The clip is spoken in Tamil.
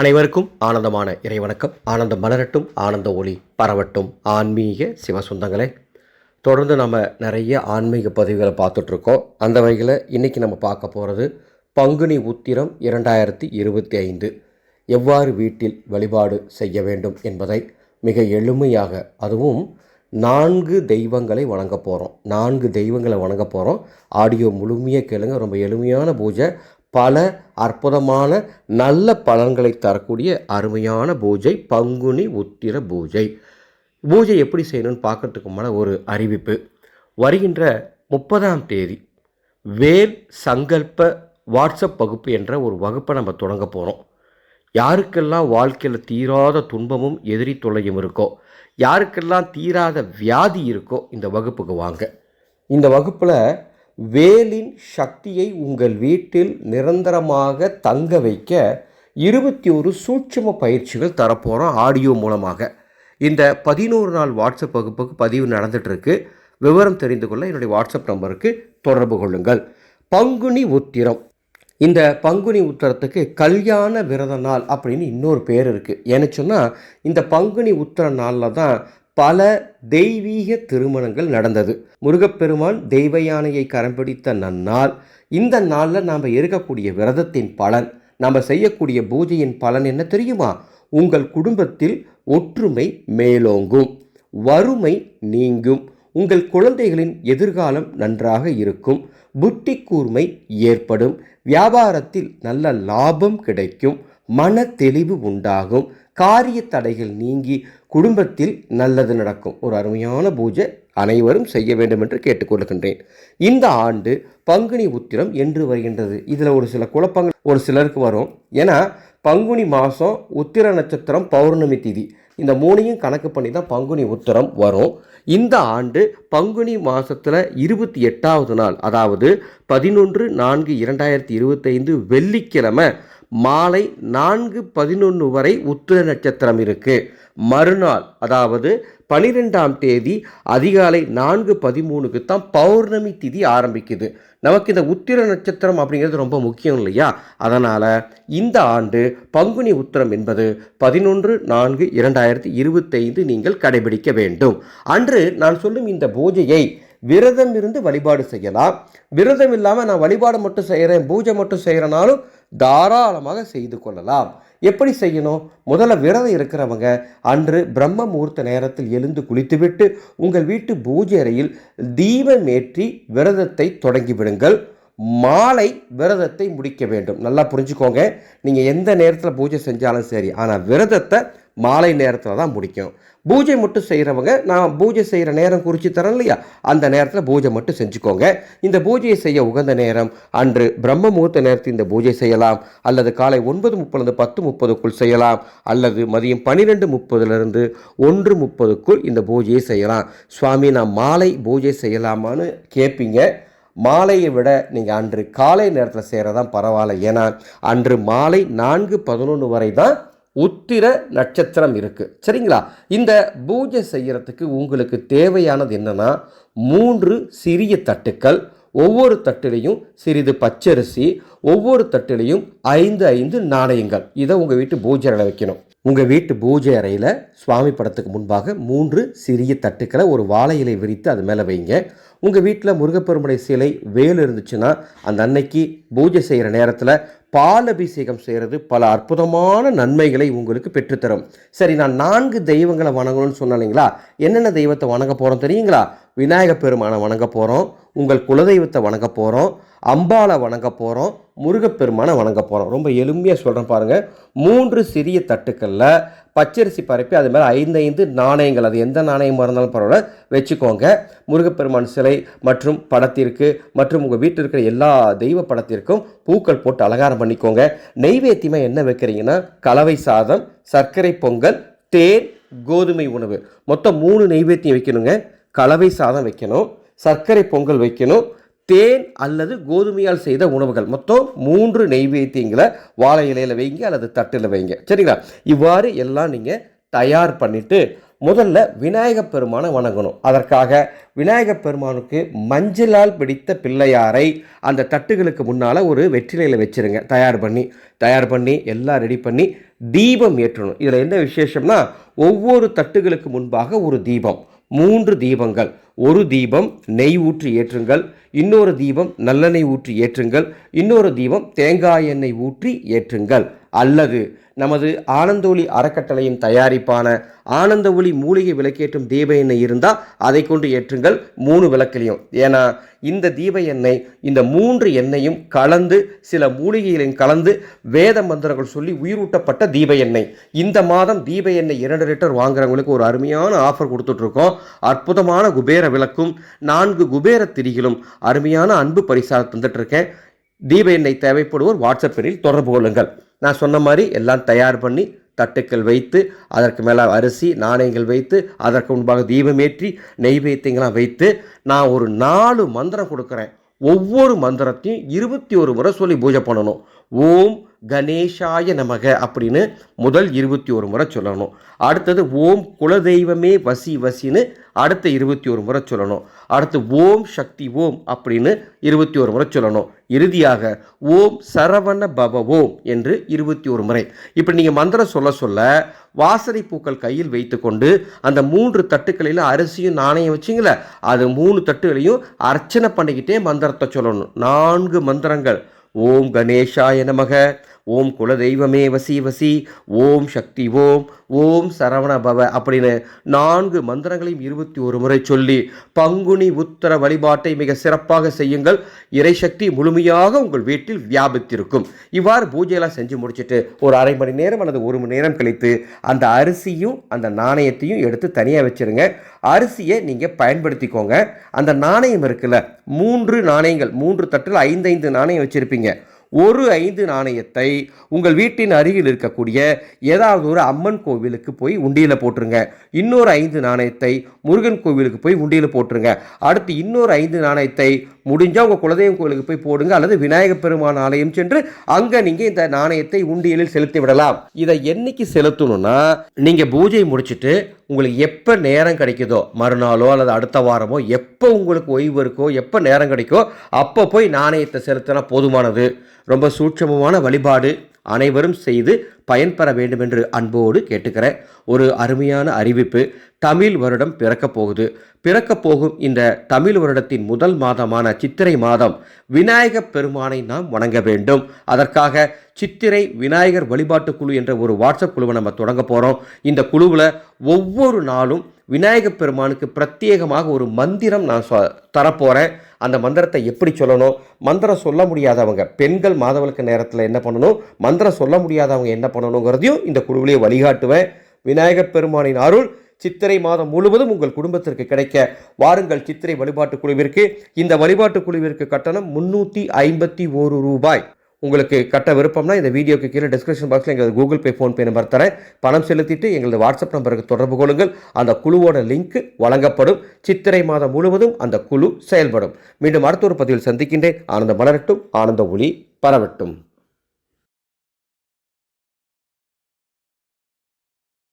அனைவருக்கும் ஆனந்தமான இறைவணக்கம். ஆனந்தம் மலரட்டும் ஆனந்த ஒளி பரவட்டும். ஆன்மீக சிவசொந்தங்களே தொடர்ந்து நம்ம நிறைய ஆன்மீக பதிவுகளை பார்த்துட்ருக்கோம். அந்த வகையில் இன்றைக்கி நம்ம பார்க்க போகிறது பங்குனி உத்திரம் இரண்டாயிரத்தி இருபத்தி ஐந்து. எவ்வாறு வீட்டில் வழிபாடு செய்ய வேண்டும் என்பதை மிக எளிமையாக அதுவும் நான்கு தெய்வங்களை வணங்க போகிறோம். நான்கு தெய்வங்களை வணங்க போகிறோம். ஆடியோ முழுமையாக கேளுங்க. ரொம்ப எளிமையான பூஜை. பல அற்புதமான நல்ல பலன்களை தரக்கூடிய அருமையான பூஜை பங்குனி உத்திர பூஜை. பூஜை எப்படி செய்யணும்னு பார்க்கறதுக்கு ஒரு அறிவிப்பு. வருகின்ற முப்பதாம் தேதி வேல் சங்கல்ப வாட்ஸ்அப் வகுப்பு என்ற ஒரு வகுப்பை நம்ம தொடங்க போகிறோம் யாருக்கெல்லாம் வாழ்க்கையில் தீராத துன்பமும் எதிரி தொல்லையும் இருக்கோ யாருக்கெல்லாம் தீராத வியாதி இருக்கோ இந்த வகுப்புக்கு வாங்க. இந்த வகுப்பில் வேலின் சக்தியை உங்கள் வீட்டில் நிரந்தரமாக தங்க வைக்க இருபத்தி ஒரு சூட்சும பயிற்சிகள் தரப்போகிறோம் ஆடியோ மூலமாக. இந்த பதினோரு நாள் வாட்ஸ்அப் வகுப்புக்கு பதிவு நடந்துகிட்ருக்கு விவரம் தெரிந்து கொள்ள என்னுடைய வாட்ஸ்அப் நம்பருக்கு தொடர்பு கொள்ளுங்கள். பங்குனி உத்திரம். இந்த பங்குனி உத்திரத்துக்கு கல்யாண விரத நாள் அப்படின்னு இன்னொரு பேர் இருக்குது ஏன்னு சொன்னால் இந்த பங்குனி உத்திர நாளில் தான் பல தெய்வீக திருமணங்கள் நடந்தது. முருகப்பெருமான் தெய்வ யானையை கரம் பிடித்த நன்னால் இந்த நாளில் நாம் இருக்கக்கூடிய விரதத்தின் பலன் நாம் செய்யக்கூடிய பூஜையின் பலன் என்ன தெரியுமா? உங்கள் குடும்பத்தில் ஒற்றுமை மேலோங்கும் வறுமை நீங்கும் உங்கள் குழந்தைகளின் எதிர்காலம் நன்றாக இருக்கும் புத்தி கூர்மை ஏற்படும் வியாபாரத்தில் நல்ல லாபம் கிடைக்கும் மன தெளிவு உண்டாகும். காரிய தடைகள் நீங்கி குடும்பத்தில் நல்லது நடக்கும். ஒரு அருமையான பூஜை அனைவரும் செய்ய வேண்டும் என்று கேட்டுக்கொள்கின்றேன் இந்த ஆண்டு பங்குனி உத்திரம் என்று வருகின்றது. இதில் ஒரு சில குழப்பங்கள் ஒரு சிலருக்கு வரும். ஏன்னா பங்குனி மாதம் உத்திர நட்சத்திரம் பௌர்ணமி திதி. இந்த மூணையும் கணக்கு பண்ணி தான் பங்குனி உத்திரம் வரும். இந்த ஆண்டு பங்குனி மாதத்தில் இருபத்தி எட்டாவது நாள் அதாவது பதினொன்று நான்கு இரண்டாயிரத்தி இருபத்தைந்து வெள்ளிக்கிழமை மாலை நான்கு பதினொன்று வரை உத்திர நட்சத்திரம் இருக்குது மறுநாள் அதாவது பனிரெண்டாம் தேதி அதிகாலை நான்கு பதிமூணுக்கு தான் பௌர்ணமி திதி ஆரம்பிக்குது. நமக்கு இந்த உத்திர நட்சத்திரம் அப்படிங்கிறது ரொம்ப முக்கியம் இல்லையா? அதனால் இந்த ஆண்டு பங்குனி உத்திரம் என்பது பதினொன்று நான்கு இரண்டாயிரத்தி இருபத்தைந்து நீங்கள் கடைபிடிக்க வேண்டும். அன்று நான் சொல்லும் இந்த பூஜையை விரதம் இருந்து வழிபாடு செய்யலாம். விரதம் இல்லாமல் நான் வழிபாடு மட்டும் செய்கிறேன் பூஜை மட்டும் செய்கிறனாலும் தாராளமாக செய்து கொள்ளலாம். எப்படி செய்யணும்? முதல்ல விரதம் இருக்கிறவங்க அன்று பிரம்ம முகூர்த்த நேரத்தில் எழுந்து குளித்துவிட்டு உங்கள் வீட்டு பூஜை அறையில் தீபம் ஏற்றி விரதத்தை தொடங்கிவிடுங்கள் மாலை விரதத்தை முடிக்க வேண்டும். நல்லா புரிஞ்சுக்கோங்க. நீங்கள் எந்த நேரத்தில் பூஜை செஞ்சாலும் சரி. ஆனால் விரதத்தை மாலை நேரத்தில் தான் முடிக்கும். பூஜை மட்டும் செய்கிறவங்க நான் பூஜை செய்கிற நேரம் குறித்து தரேன் இல்லையா? அந்த நேரத்தில் பூஜை மட்டும் செஞ்சுக்கோங்க. இந்த பூஜையை செய்ய உகந்த நேரம் அன்று பிரம்ம முகூர்த்த நேரத்தில் இந்த பூஜை செய்யலாம். அல்லது காலை ஒன்பது முப்பதுலேருந்து பத்து முப்பதுக்குள் செய்யலாம். அல்லது மதியம் பன்னிரெண்டு முப்பதுலேருந்து ஒன்று முப்பதுக்குள் இந்த பூஜையை செய்யலாம். சுவாமி நான் மாலை பூஜை செய்யலாமான்னு கேட்பீங்க மாலையை விட நீங்கள் அன்று காலை நேரத்தில் செய்கிறதான் பரவாயில்ல. ஏன்னா அன்று மாலை நான்கு பதினொன்று வரை தான் உத்திர நட்சத்திரம் இருக்குது சரிங்களா? இந்த பூஜை செய்கிறதுக்கு உங்களுக்கு தேவையானது என்னென்னா மூன்று சிறிய தட்டுக்கள் ஒவ்வொரு தட்டிலையும் சிறிது பச்சரிசி ஒவ்வொரு தட்டிலையும் ஐந்து ஐந்து நாணயங்கள். இதை உங்கள் வீட்டு பூஜை அறையில் வைக்கணும். உங்கள் வீட்டு பூஜை அறையில் சுவாமி படத்துக்கு முன்பாக மூன்று சிறிய தட்டுக்களை ஒரு வாழை இலை விரித்து அது மேலே வைங்க. உங்கள் வீட்டில் முருகப்பெருமுடைய சிலை வேல் இருந்துச்சுன்னா அந்த அன்னைக்கு பூஜை செய்கிற நேரத்தில் பால் அபிஷேகம் செய்கிறது பல அற்புதமான நன்மைகளை உங்களுக்கு பெற்றுத்தரும். சரி நான் நான்கு தெய்வங்களை வணங்கணும்னு இல்லைங்களா? என்னென்ன தெய்வத்தை வணங்க போகிறோம் தெரியுங்களா? விநாயக பெருமானை வணங்க போகிறோம் உங்கள் குலதெய்வத்தை வணங்க போகிறோம் அம்பாலை வணங்க போகிறோம் முருகப்பெருமானை வணங்க போகிறோம் ரொம்ப எளிமையாக சொல்கிறேன் பாருங்கள் மூன்று சிறிய தட்டுக்களில் பச்சரிசி பரப்பி அது மேலே ஐந்து ஐந்து நாணயங்கள் அது எந்த நாணயமாக இருந்தாலும் பரவாயில்ல வச்சுக்கோங்க. முருகப்பெருமான் சிலை மற்றும் படத்திற்கு மற்றும் உங்கள் வீட்டில் இருக்கிற எல்லா தெய்வ படத்திற்கும் பூக்கள் போட்டு அலங்காரம் பண்ணிக்கோங்க. நெய்வேத்தியமாக என்ன வைக்கிறீங்கன்னா கலவை சாதம் சர்க்கரை பொங்கல் தேன் கோதுமை உணவு. மொத்தம் மூணு நெய்வேத்தியம் வைக்கணுங்க. கலவை சாதம் வைக்கணும் சர்க்கரை பொங்கல் வைக்கணும் தேன் அல்லது கோதுமையால் செய்த உணவுகள். மொத்தம் மூன்று நெய்வேத்தியங்களை வாழை இலையில் வைங்க அல்லது தட்டில் வைங்க. சரிங்களா? இவ்வாறு எல்லாம் நீங்கள் தயார் பண்ணிவிட்டு முதல்ல விநாயகப் பெருமானை வணங்கணும். அதற்காக விநாயகப் பெருமானுக்கு மஞ்சளால் பிடித்த பிள்ளையாரை அந்த தட்டுகளுக்கு முன்னால் ஒரு வெற்றிலையில் வச்சிருங்க. தயார் பண்ணி தயார் பண்ணி எல்லாம் ரெடி பண்ணி தீபம் ஏற்றணும். இதில் என்ன விசேஷம்னா ஒவ்வொரு தட்டுகளுக்கு முன்பாக ஒரு தீபம். மூன்று தீபங்கள். ஒரு தீபம் நெய் ஊற்றி ஏற்றுங்கள். இன்னொரு தீபம் நல்லெண்ணெய் ஊற்றி ஏற்றுங்கள். இன்னொரு தீபம் தேங்காய் எண்ணெய் ஊற்றி ஏற்றுங்கள். அல்லது நமது ஆனந்தொலி அறக்கட்டளையின் தயாரிப்பான ஆனந்த ஒளி மூலிகை விளக்கேற்றும் தீப எண்ணெய் இருந்தால் அதை கொண்டு ஏற்றுங்கள் மூணு விளக்கிலையும். ஏன்னா இந்த தீப எண்ணெய் இந்த மூன்று எண்ணெயும் கலந்து சில மூலிகைகளையும் கலந்து வேத மந்திரங்கள் சொல்லி உயிரூட்டப்பட்ட தீப எண்ணெய். இந்த மாதம் தீப எண்ணெய் இரண்டு லிட்டர் வாங்குறவங்களுக்கு ஒரு அருமையான ஆஃபர் கொடுத்துட்ருக்கோம். அற்புதமான குபேர விளக்கும் நான்கு குபேர திரிகளும் அருமையான அன்பு பரிசாக தந்துட்டுருக்கேன் தீப எண்ணெய் தேவைப்படுவோர் வாட்ஸ்அப் தொடர்பு கொள்ளுங்கள். நான் சொன்ன மாதிரி எல்லாம் தயார் பண்ணி தட்டுக்கள் வைத்து அதற்கு மேலே அரிசி நாணயங்கள் வைத்து அதற்கு முன்பாக தீபமேற்றி நெய்வேத்தியங்களாம் வைத்து நான் ஒரு நாலு மந்திரம் கொடுக்குறேன். ஒவ்வொரு மந்திரத்தையும் இருபத்தி ஒரு முறை சொல்லி பூஜை பண்ணணும். ஓம் கணேஷாய நமக அப்படின்னு முதல் இருபத்தி ஒரு முறை சொல்லணும். அடுத்தது ஓம் குலதெய்வமே வசி வசின்னு அடுத்த இருபத்தி ஒரு முறை சொல்லணும். அடுத்து ஓம் சக்தி ஓம் அப்படின்னு இருபத்தி ஒரு முறை சொல்லணும். இறுதியாக ஓம் சரவண பவ ஓம் என்று இருபத்தி ஒரு முறை. இப்போ நீங்கள் மந்திரம் சொல்ல சொல்ல வாசனை பூக்கள் கையில் வைத்துக்கொண்டு அந்த மூன்று தட்டுக்களில் அரிசியும் நாணயம் வச்சிங்கள அது மூணு தட்டுகளையும் அர்ச்சனை பண்ணிக்கிட்டே மந்திரத்தை சொல்லணும். நான்கு மந்திரங்கள். ஓம் கணேஷாய நமக. ஓம் குலதெய்வமே வசி வசி ஓம் சக்தி ஓம் ஓம் சரவண பவ அப்படின்னு நான்கு மந்திரங்களையும் இருபத்தி ஒரு முறை சொல்லி பங்குனி உத்தர வழிபாட்டை மிக சிறப்பாக செய்யுங்கள். இறைசக்தி முழுமையாக உங்கள் வீட்டில் வியாபித்திருக்கும். இவ்வாறு பூஜையெல்லாம் செஞ்சு முடிச்சுட்டு ஒரு அரை மணி நேரம் அல்லது ஒரு மணி நேரம் கழித்து அந்த அரிசியும் அந்த நாணயத்தையும் எடுத்து தனியாக வச்சிருங்க. அரிசியை நீங்கள் பயன்படுத்திக்கோங்க. அந்த நாணயம் இருக்குல்ல மூன்று நாணயங்கள் மூன்று தட்டில் ஐந்து ஐந்து நாணயம் வச்சுருப்பீங்க. ஒரு ஐந்து நாணயத்தை உங்கள் வீட்டின் அருகில் இருக்கக்கூடிய ஏதாவது ஒரு அம்மன் கோவிலுக்கு போய் உண்டியில் போட்டுருங்க. இன்னொரு ஐந்து நாணயத்தை முருகன் கோவிலுக்கு போய் உண்டியில் போட்டுருங்க. அடுத்து இன்னொரு ஐந்து நாணயத்தை முடிஞ்சால் உங்கள் குலதெய்வம் கோயிலுக்கு போய் போடுங்க அல்லது விநாயகப் பெருமான் ஆலயம் சென்று அங்கே நீங்கள் இந்த நாணயத்தை உண்டியலில் செலுத்தி விடலாம். இதை என்னைக்கு செலுத்தணும்னா நீங்கள் பூஜை முடிச்சுட்டு உங்களுக்கு எப்போ நேரம் கிடைக்குதோ மறுநாளோ அல்லது அடுத்த வாரமோ எப்போ உங்களுக்கு ஓய்வு இருக்கோ எப்போ நேரம் கிடைக்கோ அப்போ போய் நாணயத்தை செலுத்தினா போதுமானது. ரொம்ப சூட்சமமான வழிபாடு. அனைவரும் செய்து பயன்பெற வேண்டும் என்று அன்போடு கேட்டுக்கிறேன். ஒரு அருமையான அறிவிப்பு தமிழ் வருடம் பிறக்கப் போகுது. பிறக்கப் போகும் இந்த தமிழ் வருடத்தின் முதல் மாதமான சித்திரை மாதம் விநாயகப் பெருமானை நாம் வணங்க வேண்டும். அதற்காக சித்திரை விநாயகர் வழிபாட்டு குழு என்ற ஒரு வாட்ஸ்அப் குழுவை நம்ம தொடங்க போகிறோம் இந்த குழுவில் ஒவ்வொரு நாளும் விநாயகப் பெருமானுக்கு பிரத்யேகமாக ஒரு மந்திரம் நான் தரப்போகிறேன் அந்த மந்திரத்தை எப்படி சொல்லணும்? மந்திரம் சொல்ல முடியாதவங்க. பெண்கள் மாதவிளக்கு நேரத்தில் என்ன பண்ணணும்? மந்திரம் சொல்ல முடியாதவங்க என்ன பண்ணணுங்கிறதையும் இந்த குழுவிலேயே வழிகாட்டுவேன். விநாயகப் பெருமானின் அருள் சித்திரை மாதம் முழுவதும் உங்கள் குடும்பத்திற்கு கிடைக்க வாருங்கள். சித்திரை வழிபாட்டு குழுவிற்கு. இந்த வழிபாட்டு குழுவிற்கு கட்டணம் முன்னூற்றி ஐம்பத்தி ஓரு ரூபாய். உங்களுக்கு கட்ட விருப்பம்னா இந்த வீடியோக்கு கீழே டிஸ்கிரிப்ஷன் பாக்ஸில் எங்களது கூகுள் பே ஃபோன்பே நம்பர் தரேன். பணம் செலுத்திட்டு எங்களது வாட்ஸ்அப் நம்பருக்கு தொடர்பு கொள்ளுங்கள். அந்த குழுவோட லிங்க் வழங்கப்படும். சித்திரை மாதம் முழுவதும் அந்த குழு செயல்படும். மீண்டும் அடுத்த ஒரு பதிவில் சந்திக்கின்றேன். ஆனந்த மலரட்டும் ஆனந்த ஒளி பரவட்டும்.